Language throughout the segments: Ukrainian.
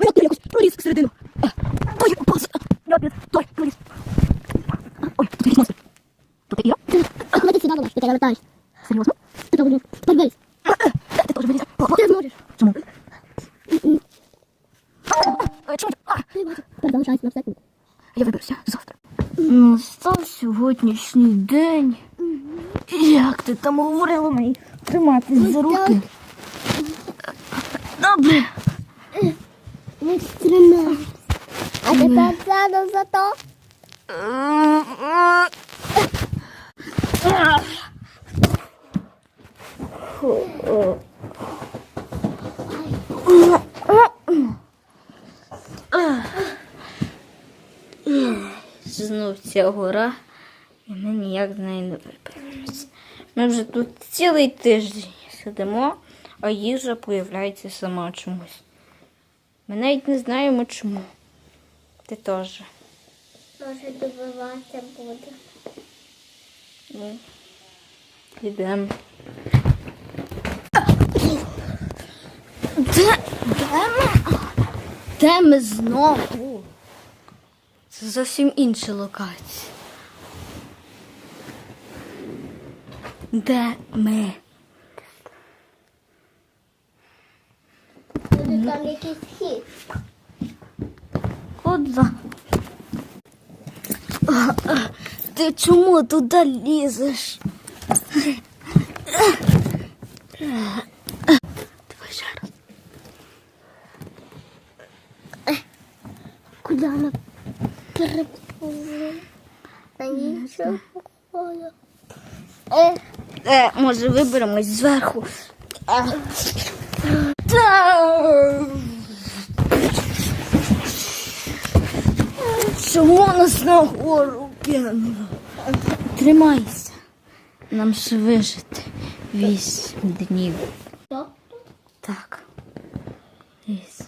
Я якось проліз всередину. Ой. Я той проліз. Ой, тут якийсь монстр. Тут я. Ти сюди ловиш, ти перевертаєш. Серйозно? Ти то будеш. Тепер виліз. Ти теж виліз. Ти зможеш. Чому? Чому? Тепер залишайся на секунду. Я виберуся завтра. Настав сьогоднішній день. Як ти там говорила мені триматись за руки? Добре. А тепер задом за то. Знов ця гора, і ми ніяк з неї не виберемося. Ми вже тут цілий тиждень сидимо, а їжа появляється сама чомусь. Ми навіть не знаємо чому. Ти теж. Може добиватися буде. Ну, йдемо. Де, де ми? Де ми знову? Це зовсім інша локація. Де ми? Там якийсь хід. Куди? Ти чому туди лізеш? Давай ще раз. Куди ми перепливли? Та нічого. Е, Е, може виберемось зверху. А. Чому нас на гору кинуло? Тримайся. Нам ще вижити вісім днів. що? Так. Вісім.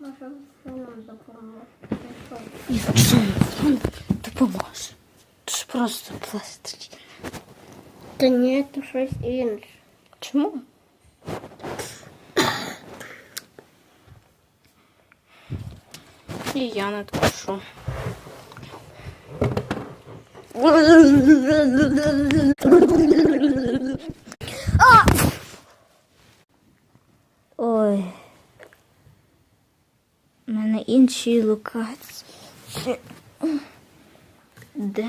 Може, нам допоможе. І в чому він допоможе? Це ж просто пластик. Та ні, то щось інше. Чому? І я надкушу. Ой. У мене інші локації. Де